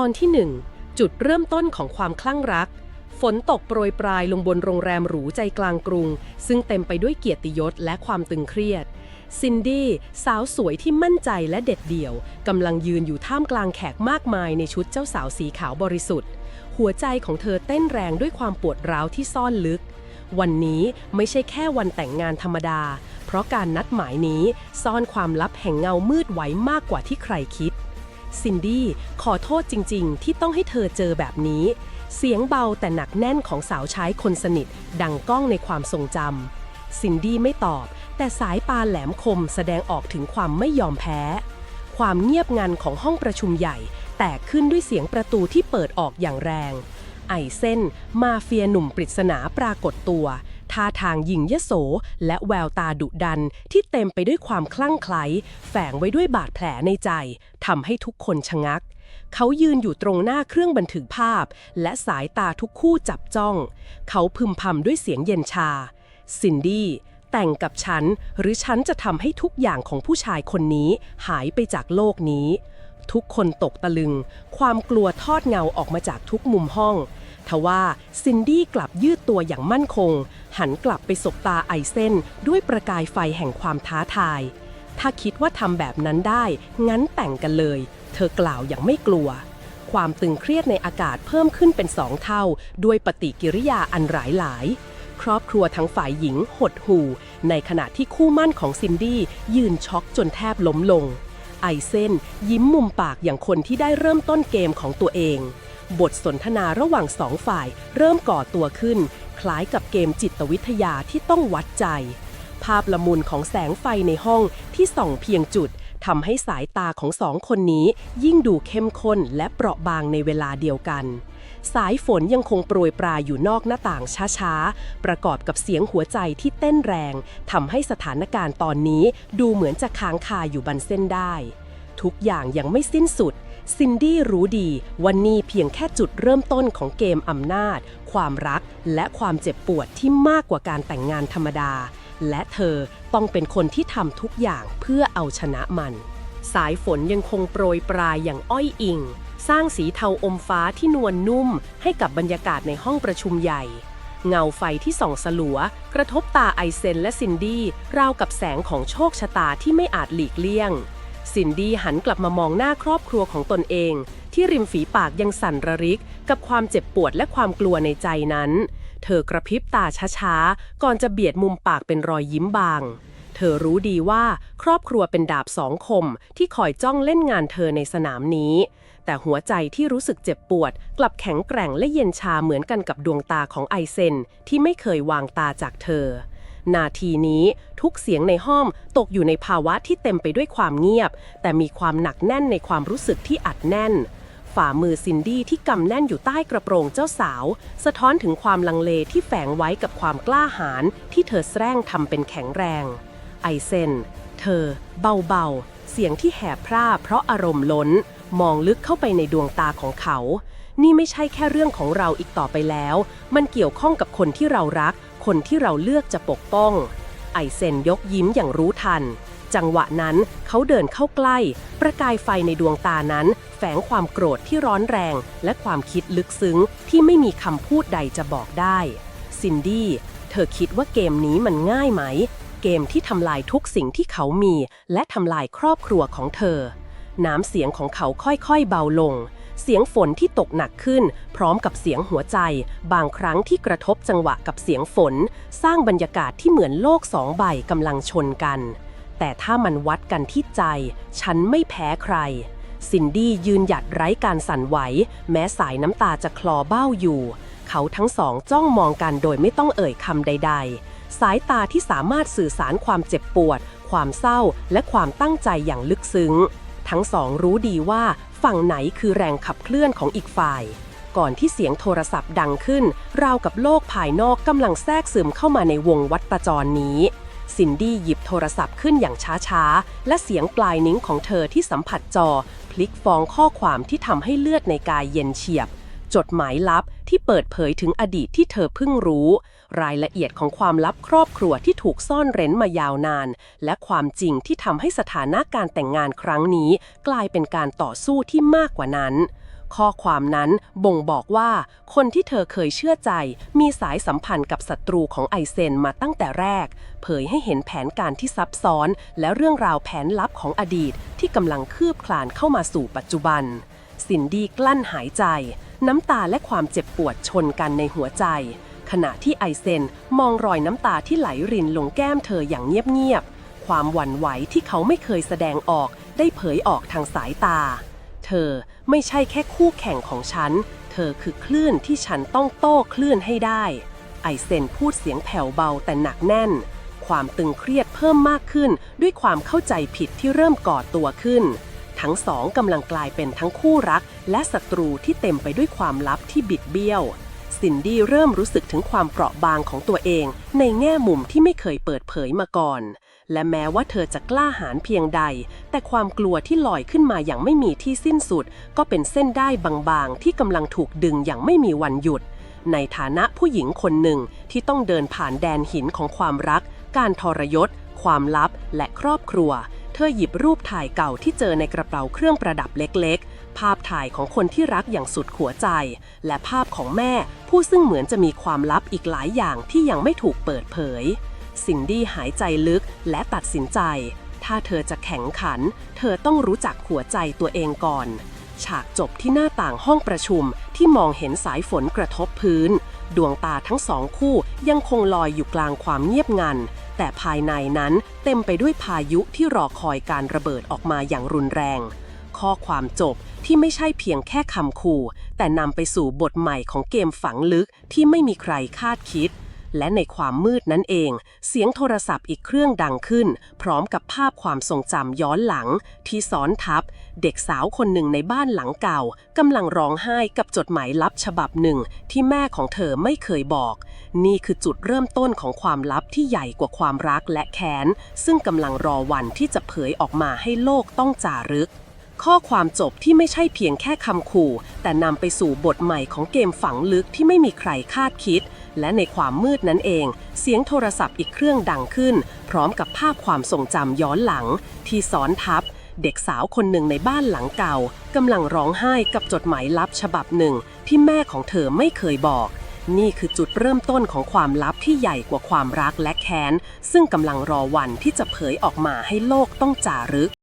ตอนที่หนึ่งจุดเริ่มต้นของความคลั่งรัก ฝนตกโปรยปลายลงบนโรงแรมหรูใจกลางกรุง ซึ่งเต็มไปด้วยเกียรติยศและความตึงเครียด ซินดี้ สาวสวยที่มั่นใจและเด็ดเดี่ยวกำลังยืนอยู่ท่ามกลางแขกมากมายในชุดเจ้าสาวสีขาวบริสุทธิ์ หัวใจของเธอเต้นแรงด้วยความปวดร้าวที่ซ่อนลึก วันนี้ไม่ใช่แค่วันแต่งงานธรรมดา เพราะการนัดหมายนี้ซ่อนความลับแห่งเงามืดไว้มากกว่าที่ใครคิด ซินดี้ขอโทษจริง ๆ ที่ต้องให้เธอเจอแบบนี้ เสียงเบาแต่หนักแน่นของสาวใช้คนสนิท ดังก้องในความทรงจำซินดี้ไม่ตอบ แต่สายปาแหลมคมแสดงออกถึงความไม่ยอมแพ้ ความเงียบงันของห้องประชุมใหญ่ แตกขึ้นด้วยเสียงประตูที่เปิดออกอย่างแรง ไอเส้นมาเฟียหนุ่มปริศนาปรากฏตัว ท่าทางหญิงยโส และแววตาดุดันที่เต็มไปด้วยความคลั่งไคล้แฝงไว้ด้วยบาดแผลในใจทำให้ทุกคนชะงัก เขายืนอยู่ตรงหน้าเครื่องบันทึกภาพ และสายตาทุกคู่จับจ้อง เขาพึมพำด้วยเสียงเย็นชา ซินดี้แต่งกับฉัน หรือฉันจะทำให้ทุกอย่างของผู้ชายคนนี้หายไปจากโลกนี้ ทุกคนตกตะลึง ความกลัวทอดเงาออกมาจากทุกมุมห้อง ทว่าซินดี้กลับยืดตัวอย่างมั่นคง หันกลับไปสบตาไอเส้นด้วยประกายไฟแห่งความท้าทาย ถ้าคิดว่าทำแบบนั้นได้ งั้นแต่งกันเลย เธอกล่าวอย่างไม่กลัว ความตึงเครียดในอากาศเพิ่มขึ้นเป็นสองเท่า ด้วยปฏิกิริยาอันหลายหลาย ครอบครัวทั้งฝ่ายหญิงหดหู่ ในขณะที่คู่มั่นของซินดี้ยืนช็อกจนแทบล้มลง ไอเส้นยิ้มมุมปากอย่างคนที่ได้เริ่มต้นเกมของตัวเอง บทสนทนาระหว่างสองฝ่าย เริ่มก่อตัวขึ้น คล้ายกับเกมจิตวิทยาที่ต้องวัดใจ ภาพละมุนของแสงไฟในห้องที่ส่องเพียงจุดทำให้สายตาของสองคนนี้ ยิ่งดูเข้มข้นและเปราะบางในเวลาเดียวกัน สายฝนยังคงโปรยปลายอยู่นอกหน้าต่างช้าๆ ประกอบกับเสียงหัวใจที่เต้นแรงทำให้สถานการณ์ตอนนี้ดูเหมือนจะค้างคาอยู่บันเส้นได้ ทุกอย่างยังไม่สิ้นสุด ซินดี้รู้ดีวันนี้เพียงแค่จุดเริ่มต้นของเกมอำนาจ ความรักและความเจ็บปวดที่มากกว่าการแต่งงานธรรมดา และเธอต้องเป็นคนที่ทำทุกอย่างเพื่อเอาชนะมัน สายฝนยังคงโปรยปลายอย่างอ้อยอิง สร้างสีเทาอมฟ้าที่นวลนุ่ม ให้กับบรรยากาศในห้องประชุมใหญ่ เงาไฟที่ส่องสลัว กระทบตาไอเซนและซินดี้ราวกับแสงของโชคชะตาที่ไม่อาจหลีกเลี่ยง ซินดี้หันกลับมามองหน้าครอบครัวของตนเอง ที่ริมฝีปากยังสั่นระริก กับความเจ็บปวดและความกลัวในใจนั้น เธอกระพริบตาช้าๆ ก่อนจะเบียดมุมปากเป็นรอยยิ้มบาง เธอรู้ดีว่าครอบครัวเป็นดาบสองคม ที่คอยจ้องเล่นงานเธอในสนามนี้ แต่หัวใจที่รู้สึกเจ็บปวด กลับแข็งแกร่งและเย็นชาเหมือนกันกับดวงตาของไอเซนที่ไม่เคยวางตาจากเธอ นาทีนี้ทุกเสียงในห้องตกอยู่ในภาวะที่เต็มไปด้วยความเงียบ แต่มีความหนักแน่นในความรู้สึกที่อัดแน่น ฝ่ามือซินดี้ที่กำแน่นอยู่ใต้กระโปรงเจ้าสาว สะท้อนถึงความลังเลที่แฝงไว้กับความกล้าหาญที่เธอแสร้งทำเป็นแข็งแรง ไอเซน เธอ เบาๆ เสียงที่แหบพร่าเพราะอารมณ์ล้น มองลึกเข้าไปในดวงตาของเขานี่ไม่ใช่แค่เรื่องของเราอีกต่อไปแล้ว มันเกี่ยวข้องกับคนที่เรารัก คนที่เราเลือกจะปกป้อง ไอเซนยกยิ้มอย่างรู้ทัน จังหวะนั้นเขาเดินเข้าใกล้ ประกายไฟในดวงตานั้น แฝงความโกรธที่ร้อนแรง และความคิดลึกซึ้งที่ไม่มีคำพูดใดจะบอกได้ ซินดี้ เธอคิดว่าเกมนี้มันง่ายไหม เกมที่ทำลายทุกสิ่งที่เขามี และทำลายครอบครัวของเธอ น้ำเสียงของเขาค่อยๆเบาลง เสียงฝนที่ตกหนักขึ้น พร้อมกับเสียงหัวใจ บางครั้งที่กระทบจังหวะกับเสียงฝน สร้างบรรยากาศที่เหมือนโลกสองใบกำลังชนกัน แต่ถ้ามันวัดกันที่ใจ ฉันไม่แพ้ใคร ซินดี้ยืนหยัดไร้การสั่นไหว แม้สายน้ำตาจะคลอเบ้าอยู่ เขาทั้งสองจ้องมองกันโดยไม่ต้องเอ่ยคำใด ๆสายตาที่สามารถสื่อสารความเจ็บปวด ความเศร้า และความตั้งใจอย่างลึกซึ้ง ทั้งสองรู้ดีว่า ฝั่งไหนคือแรงขับเคลื่อนของอีกฝ่าย ก่อนที่เสียงโทรศัพท์ดังขึ้น ราวกับโลกภายนอกกำลังแทรกซึมเข้ามาในวงวัฏจรนี้ซินดี้หยิบโทรศัพท์ขึ้นอย่างช้าๆ และเสียงปลายนิ้งของเธอที่สัมผัสจอ พลิกฟองข้อความที่ทำให้เลือดในกายเย็นเฉียบ จดหมายลับที่เปิดเผยถึงอดีตที่เธอเพิ่งรู้ รายละเอียดของความลับครอบครัวที่ถูกซ่อนเร้นมายาวนาน และความจริงที่ทำให้สถานะการแต่งงานครั้งนี้ กลายเป็นการต่อสู้ที่มากกว่านั้น ข้อความนั้นบ่งบอกว่า คนที่เธอเคยเชื่อใจ มีสายสัมพันธ์กับศัตรูของไอเซนมาตั้งแต่แรก เผยให้เห็นแผนการที่ซับซ้อน และเรื่องราวแผนลับของอดีต ที่กำลังคืบคลานเข้ามาสู่ปัจจุบันสินดีกลั้นหายใจ น้ำตาและความเจ็บปวดชนกันในหัวใจ ขณะที่ไอเซนมองรอยน้ำตาที่ไหลรินลงแก้มเธออย่างเงียบๆ ความหวั่นไหวที่เขาไม่เคยแสดงออก ได้เผยออกทางสายตา เธอไม่ใช่แค่คู่แข่งของฉัน เธอคือคลื่นที่ฉันต้องโต้คลื่นให้ได้ ไอเซนพูดเสียงแผ่วเบาแต่หนักแน่น ความตึงเครียดเพิ่มมากขึ้น ด้วยความเข้าใจผิดที่เริ่มก่อตัวขึ้น ทั้งสองกำลังกลายเป็นทั้งคู่รัก และศัตรูที่เต็มไปด้วยความลับที่บิดเบี้ยว ซินดี้เริ่มรู้สึกถึงความเปราะบางของตัวเอง ในแง่มุมที่ไม่เคยเปิดเผยมาก่อน และแม้ว่าเธอจะกล้าหาญเพียงใด แต่ความกลัวที่ลอยขึ้นมาอย่างไม่มีที่สิ้นสุด ก็เป็นเส้นได้บางๆ ที่กำลังถูกดึงอย่างไม่มีวันหยุด ในฐานะผู้หญิงคนหนึ่งที่ต้องเดินผ่านแดนหินของความรัก การทรยศ ความลับ และครอบครัว เธอหยิบรูปถ่ายเก่าที่เจอในกระเป๋าเครื่องประดับเล็กๆ ภาพถ่ายของคนที่รักอย่างสุดหัวใจ และภาพของแม่ผู้ซึ่งเหมือนจะมีความลับอีกหลายอย่างที่ยังไม่ถูกเปิดเผยสินดี้หายใจลึกและตัดสินใจ ถ้าเธอจะแข็งขัน เธอต้องรู้จักหัวใจตัวเองก่อน ฉากจบที่หน้าต่างห้องประชุมที่มองเห็นสายฝนกระทบพื้น ดวงตาทั้งสองคู่ยังคงลอยอยู่กลางความเงียบงันแต่ภายในนั้นเต็มไปด้วยพายุที่รอคอยการระเบิดออกมาอย่างรุนแรง ข้อความจบที่ไม่ใช่เพียงแค่คำขู่ แต่นำไปสู่บทใหม่ของเกมฝังลึกที่ไม่มีใครคาดคิด และในความมืดนั้นเอง เสียงโทรศัพท์อีกเครื่องดังขึ้น พร้อมกับภาพความทรงจำย้อนหลัง ที่ซ้อนทับ เด็กสาวคนหนึ่งในบ้านหลังเก่ากำลังร้องไห้กับจดหมายลับฉบับหนึ่ง ที่แม่ของเธอไม่เคยบอก นี่คือจุดเริ่มต้นของความลับที่ใหญ่กว่าความรักและแค้นซึ่งกำลังรอวันที่จะเผยออกมาให้โลกต้องจารึก ข้อความจบที่ไม่ใช่เพียงแค่คำขู่ แต่นำไปสู่บทใหม่ของเกมฝังลึกที่ไม่มีใครคาดคิด และในความมืดนั้นเอง เสียงโทรศัพท์อีกเครื่องดังขึ้น พร้อมกับภาพความทรงจำย้อนหลัง ที่ซ้อนทับ เด็กสาวคนหนึ่งในบ้านหลังเก่ากำลังร้องไห้กับจดหมายลับฉบับหนึ่ง ที่แม่ของเธอไม่เคยบอก นี่คือจุดเริ่มต้นของความลับที่ใหญ่กว่าความรักและแค้นซึ่งกำลังรอวันที่จะเผยออกมาให้โลกต้องจารึก